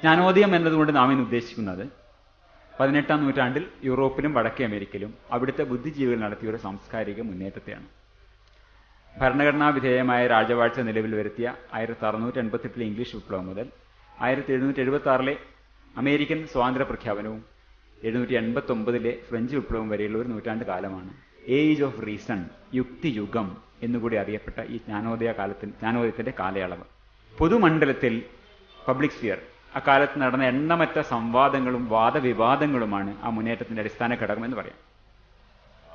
ജ്ഞാനോദയം എന്നതുകൊണ്ട് നാം ഇന്ന് ഉദ്ദേശിക്കുന്നത് പതിനെട്ടാം നൂറ്റാണ്ടിൽ യൂറോപ്പിലും വടക്കേ അമേരിക്കയിലും അവിടുത്തെ ബുദ്ധിജീവികൾ നടത്തിയ ഒരു സാംസ്കാരിക മുന്നേറ്റത്തെയാണ്. ഭരണഘടനാ വിധേയമായ രാജവാഴ്ച നിലവിൽ വരുത്തിയ ആയിരത്തി അറുന്നൂറ്റി എൺപത്തെട്ടിലെ ഇംഗ്ലീഷ് വിപ്ലവം മുതൽ ആയിരത്തി എഴുന്നൂറ്റി എഴുപത്തി ആറിലെ അമേരിക്കൻ സ്വാതന്ത്ര്യ പ്രഖ്യാപനവും എഴുന്നൂറ്റി എൺപത്തി ഒമ്പതിലെ ഫ്രഞ്ച് വിപ്ലവം വരെയുള്ള ഒരു നൂറ്റാണ്ട് കാലമാണ്. ഏജ് ഓഫ് റീസൺ യുക്തിയുഗം എന്നുകൂടി അറിയപ്പെട്ട ഈ ജ്ഞാനോദയ കാലത്തിന് ജ്ഞാനോദയത്തിന്റെ കാലയളവ്. പൊതുമണ്ഡലത്തിൽ പബ്ലിക് സ്ഫിയർ അക്കാലത്ത് നടന്ന എണ്ണമറ്റ സംവാദങ്ങളും വാദവിവാദങ്ങളുമാണ് ആ മുന്നേറ്റത്തിന്റെ അടിസ്ഥാന ഘടകമെന്ന് പറയാം.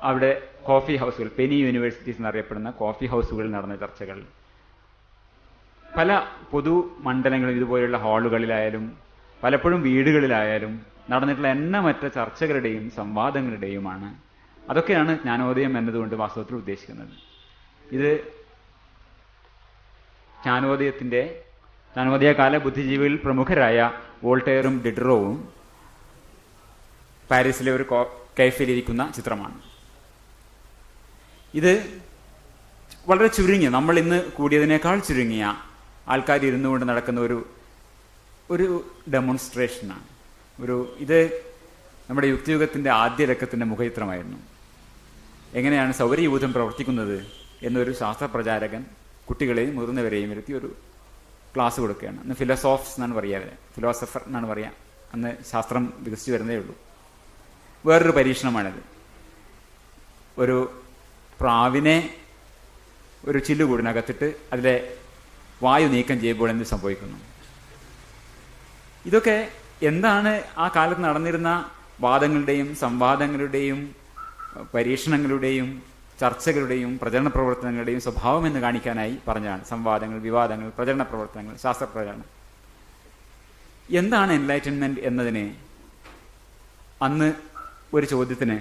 അവിടെ കോഫി ഹൗസുകൾ പെനി യൂണിവേഴ്സിറ്റീസ് എന്നറിയപ്പെടുന്ന കോഫി ഹൗസുകളിൽ നടന്ന ചർച്ചകൾ. പല പൊതു മണ്ഡലങ്ങളും ഇതുപോലെയുള്ള ഹാളുകളിലായാലും പലപ്പോഴും വീടുകളിലായാലും നടന്നിട്ടുള്ള എണ്ണമറ്റ ചർച്ചകളുടെയും സംവാദങ്ങളുടെയുമാണ്. അതൊക്കെയാണ് ജ്ഞാനോദയം എന്നതുകൊണ്ട് വാസ്തവത്തിൽ ഉദ്ദേശിക്കുന്നത്. ഇത് ജ്ഞാനോദയത്തിന്റെ ജ്ഞാനോദയ കാല ബുദ്ധിജീവികളിൽ പ്രമുഖരായ വോൾട്ടെയറും ഡിഡ്രോവും പാരീസിലെ ഒരു കൈഫിലിരിക്കുന്ന ചിത്രമാണ്. ഇത് വളരെ ചുരുങ്ങിയ നമ്മൾ ഇന്ന് കൂടിയതിനേക്കാൾ ചുരുങ്ങിയ ആൾക്കാർ ഇരുന്നു കൊണ്ട് നടക്കുന്ന ഒരു ഒരു ഡെമോൺസ്ട്രേഷനാണ് ഒരു ഇത് നമ്മുടെ യുക്തിയുഗത്തിന്റെ ആദ്യ രക്കത്തിന്റെ മുഖചിത്രമായിരുന്നു. എങ്ങനെയാണ് സൗരയൂഥം പ്രവർത്തിക്കുന്നത് എന്നൊരു ശാസ്ത്രപ്രചാരകൻ കുട്ടികളെയും മുതിർന്നവരെയും വരുത്തി ഒരു ക്ലാസ് കൊടുക്കുകയാണ്. അന്ന് ഫിലോസോഫ്സ് എന്നാണ് പറയുക ഫിലോസഫർ എന്നാണ് പറയുക. അന്ന് ശാസ്ത്രം വികസിച്ചു വരുന്നേ ഉള്ളൂ. വേറൊരു പരീക്ഷണമാണിത്. ഒരു പ്രാവിനെ ഒരു ചില്ലുകൂടിനകത്തിട്ട് അതിലെ വായു നീക്കം ചെയ്യുമ്പോൾ എന്ത് സംഭവിക്കുന്നു? ഇതൊക്കെ എന്താണ് ആ കാലത്ത് നടന്നിരുന്ന വാദങ്ങളുടെയും സംവാദങ്ങളുടെയും പരീക്ഷണങ്ങളുടെയും ചർച്ചകളുടെയും പ്രചരണ പ്രവർത്തനങ്ങളുടെയും സ്വഭാവം എന്ന് കാണിക്കാനായി പറഞ്ഞതാണ് സംവാദങ്ങൾ വിവാദങ്ങൾ പ്രചരണ പ്രവർത്തനങ്ങൾ ശാസ്ത്ര പ്രചരണം. എന്താണ് എൻലൈറ്റൻമെന്റ് എന്നതിന് അന്ന് ഒരു ചോദ്യത്തിന്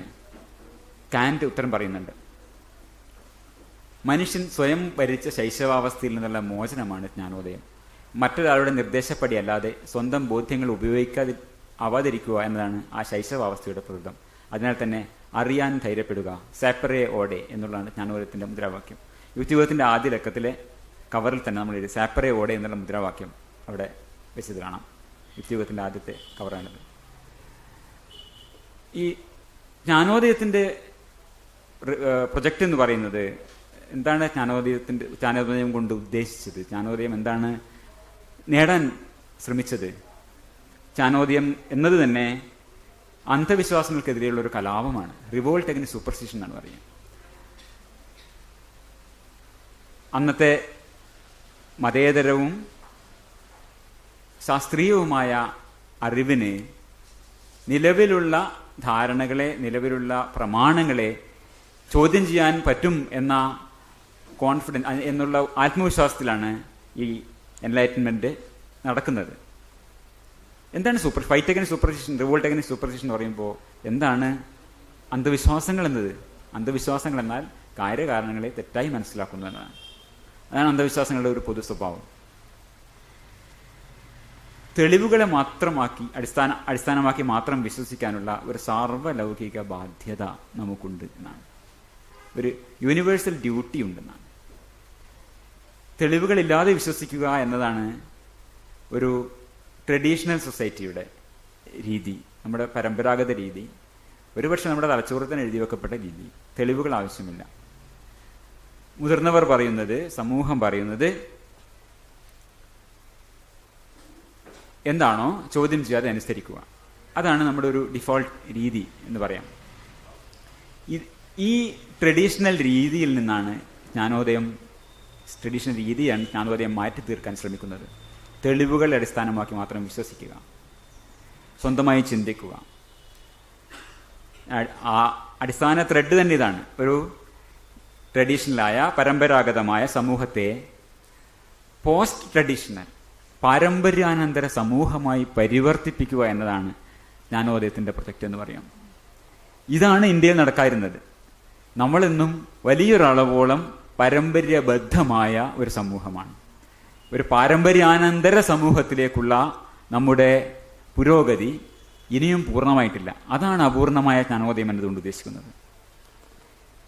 കാന്റ് ഉത്തരം പറയുന്നുണ്ട്. മനുഷ്യൻ സ്വയം ഭരിച്ച ശൈശവാവസ്ഥയിൽ നിന്നുള്ള മോചനമാണ് ജ്ഞാനോദയം. മറ്റൊരാളുടെ നിർദ്ദേശപ്പടി അല്ലാതെ സ്വന്തം ബോധ്യങ്ങൾ ഉപയോഗിക്കാതി ആവാതിരിക്കുക എന്നതാണ് ആ ശൈശവാവസ്ഥയുടെ പ്രകൃതം അതിനാൽ തന്നെ അറിയാൻ ധൈര്യപ്പെടുക. സാപ്പറേ ഓടെ എന്നുള്ളതാണ് ജ്ഞാനോദയത്തിന്റെ മുദ്രാവാക്യം. യുക്തിയുഗത്തിന്റെ ആദ്യ ലക്കത്തിലെ കവറിൽ തന്നെ നമ്മൾ എഴുതി സാപ്പറേ ഓടെ എന്നുള്ള മുദ്രാവാക്യം അവിടെ വെച്ചത് കാണാം. ആദ്യത്തെ കവറാണിത് ഈ ജ്ഞാനോദയത്തിന്റെ പ്രൊജക്റ്റ് എന്ന് പറയുന്നത് എന്താണ് ജ്ഞാനോദയത്തിന്റെ ജ്ഞാനോദയം കൊണ്ട് ഉദ്ദേശിച്ചത്? ജ്ഞാനോദയം എന്താണ് നേടാൻ ശ്രമിച്ചത്? ജ്ഞാനോദയം എന്നത് തന്നെ അന്ധവിശ്വാസങ്ങൾക്കെതിരെയുള്ള ഒരു കലാപമാണ്. റിവോൾട്ട് അഗിന് സൂപ്പർസ്റ്റിഷൻ എന്നാണ് പറയുന്നത്. അന്നത്തെ മതേതരവും ശാസ്ത്രീയവുമായ അറിവിനെ നിലവിലുള്ള ധാരണകളെ നിലവിലുള്ള പ്രമാണങ്ങളെ ചോദ്യം ചെയ്യാൻ പറ്റും എന്ന കോൺഫിഡൻസ് എന്നുള്ള ആത്മവിശ്വാസത്തിലാണ് ഈ എൻലൈറ്റൻമെന്റ് നടക്കുന്നത്. എന്താണ് super fight again superstition revolt again superstition എന്ന് പറയുമ്പോൾ എന്താണ് അന്ധവിശ്വാസങ്ങൾ എന്നത്? അന്ധവിശ്വാസങ്ങൾ എന്നാൽ കാര്യകാരണങ്ങളെ തെറ്റായി മനസ്സിലാക്കുന്നു എന്നതാണ്. അതാണ് അന്ധവിശ്വാസങ്ങളുടെ ഒരു പൊതു സ്വഭാവം. തെളിവുകളെ മാത്രമാക്കി അടിസ്ഥാന അടിസ്ഥാനമാക്കി മാത്രം വിശ്വസിക്കാനുള്ള ഒരു സാർവലൗകിക ബാധ്യത നമുക്കുണ്ട് എന്നാണ്. ഒരു യൂണിവേഴ്സൽ ഡ്യൂട്ടി ഉണ്ടെന്നാണ്. തെളിവുകളില്ലാതെ വിശ്വസിക്കുക എന്നതാണ് ഒരു ട്രഡീഷണൽ സൊസൈറ്റിയുടെ രീതി നമ്മുടെ പരമ്പരാഗത രീതി ഒരുപക്ഷെ നമ്മുടെ തലച്ചോറത്തിന് എഴുതി വെക്കപ്പെട്ട രീതി തെളിവുകൾ ആവശ്യമില്ല. മുതിർന്നവർ പറയുന്നത് സമൂഹം പറയുന്നത് എന്താണോ ചോദ്യം ചെയ്യാതെ അനുസരിക്കുക അതാണ് നമ്മുടെ ഒരു ഡിഫോൾട്ട് രീതി എന്ന് പറയാം. ഈ ട്രഡീഷണൽ രീതിയിൽ നിന്നാണ് ജ്ഞാനോദയം ട്രഡീഷണൽ രീതിയാണ് ജ്ഞാനോദയം മാറ്റി തീർക്കാൻ ശ്രമിക്കുന്നത്. തെളിവുകളെ അടിസ്ഥാനമാക്കി മാത്രം വിശ്വസിക്കുക. സ്വന്തമായി ചിന്തിക്കുക. ആ അടിസ്ഥാന ത്രെഡ് തന്നെ ഇതാണ്. ഒരു ട്രഡീഷണലായ പരമ്പരാഗതമായ സമൂഹത്തെ പോസ്റ്റ് ട്രഡീഷണൽ പാരമ്പര്യാനന്തര സമൂഹമായി പരിവർത്തിപ്പിക്കുക എന്നതാണ് ജ്ഞാനോദയത്തിന്റെ പ്രൊജക്റ്റ് എന്ന് പറയാം. ഇതാണ് ഇന്ത്യയിൽ നടക്കാതിരുന്നത്. നമ്മളെന്നും വലിയൊരളവോളം പാരമ്പര്യബദ്ധമായ ഒരു സമൂഹമാണ്. ഒരു പാരമ്പര്യാനന്തര സമൂഹത്തിലേക്കുള്ള നമ്മുടെ പുരോഗതി ഇനിയും പൂർണമായിട്ടില്ല. അതാണ് അപൂർണമായ ജ്ഞാനോദയം എന്നതുകൊണ്ട് ഉദ്ദേശിക്കുന്നത്.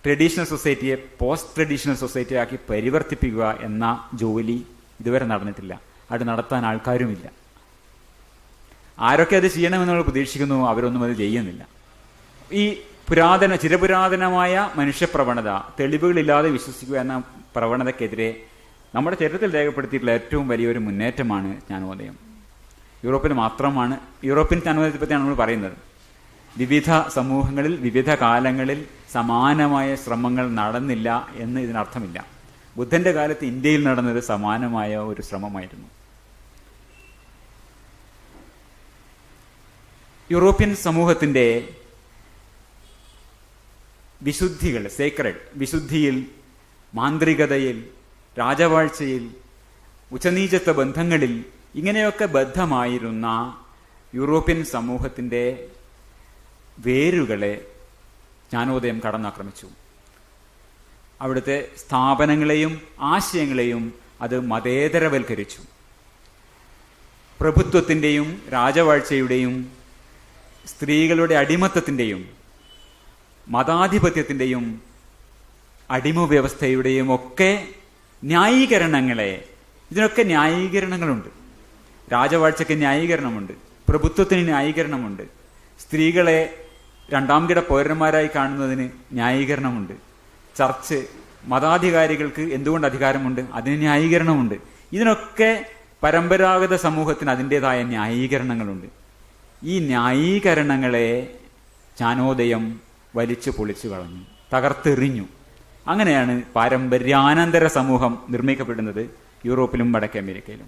ട്രഡീഷണൽ സൊസൈറ്റിയെ പോസ്റ്റ് ട്രഡീഷണൽ സൊസൈറ്റിയാക്കി പരിവർത്തിപ്പിക്കുക എന്ന ജോലി ഇതുവരെ നടന്നിട്ടില്ല. അത് നടത്താൻ ആൾക്കാരുമില്ല. ആരൊക്കെ അത് ചെയ്യണമെന്ന് നമ്മൾ പ്രതീക്ഷിക്കുന്നു അവരൊന്നും അത് ചെയ്യുന്നില്ല. ഈ പുരാതന ചിരപുരാതനമായ മനുഷ്യപ്രവണത തെളിവുകളില്ലാതെ വിശ്വസിക്കുക എന്ന പ്രവണതയ്ക്കെതിരെ നമ്മുടെ ചരിത്രത്തിൽ രേഖപ്പെടുത്തിയിട്ടുള്ള ഏറ്റവും വലിയൊരു മുന്നേറ്റമാണ് ജ്ഞാനോദയം. യൂറോപ്പിൽ മാത്രമാണ് യൂറോപ്യൻ ജ്ഞാനോദയത്തെ പറ്റിയാണ് നമ്മൾ പറയുന്നത്. വിവിധ സമൂഹങ്ങളിൽ വിവിധ കാലങ്ങളിൽ സമാനമായ ശ്രമങ്ങൾ നടന്നില്ല എന്ന് ഇതിനർത്ഥമില്ല. ബുദ്ധന്റെ കാലത്ത് ഇന്ത്യയിൽ നടന്നത് സമാനമായ ഒരു ശ്രമമായിരുന്നു. യൂറോപ്യൻ സമൂഹത്തിന്റെ വിശുദ്ധികൾ സേക്രഡ് വിശുദ്ധിയിൽ മാന്ത്രികതയിൽ രാജവാഴ്ചയിൽ ഉച്ചനീചത്വ ബന്ധങ്ങളിൽ ഇങ്ങനെയൊക്കെ ബദ്ധമായിരുന്ന യൂറോപ്യൻ സമൂഹത്തിന്റെ വേരുകളെ ജ്ഞാനോദയം കടന്നാക്രമിച്ചു. അവിടുത്തെ സ്ഥാപനങ്ങളെയും ആശയങ്ങളെയും അത് മതേതരവൽക്കരിച്ചു. പ്രഭുത്വത്തിന്റെയും രാജവാഴ്ചയുടെയും സ്ത്രീകളുടെ അടിമത്തത്തിന്റെയും മതാധിപത്യത്തിന്റെയും അടിമ വ്യവസ്ഥയുടെയും ഒക്കെ ന്യായീകരണങ്ങളെ. ഇതിനൊക്കെ ന്യായീകരണങ്ങളുണ്ട്. രാജവാഴ്ചയ്ക്ക് ന്യായീകരണമുണ്ട്. പ്രഭുത്വത്തിന് ന്യായീകരണമുണ്ട്. സ്ത്രീകളെ രണ്ടാം കിട പൗരന്മാരായി കാണുന്നതിന് ന്യായീകരണമുണ്ട്. ചർച്ച് മതാധികാരികൾക്ക് എന്തുകൊണ്ട് അധികാരമുണ്ട്? അതിന് ന്യായീകരണമുണ്ട്. ഇതിനൊക്കെ പരമ്പരാഗത സമൂഹത്തിന് അതിന്റെതായ ന്യായീകരണങ്ങളുണ്ട്. ഈ ന്യായീകരണങ്ങളെ ചാനോദയം വലിച്ചു പൊളിച്ചു കളഞ്ഞു തകർത്തെറിഞ്ഞു. അങ്ങനെയാണ് പാരമ്പര്യാനന്തര സമൂഹം നിർമ്മിക്കപ്പെടുന്നത് യൂറോപ്പിലും വടക്കേ അമേരിക്കയിലും.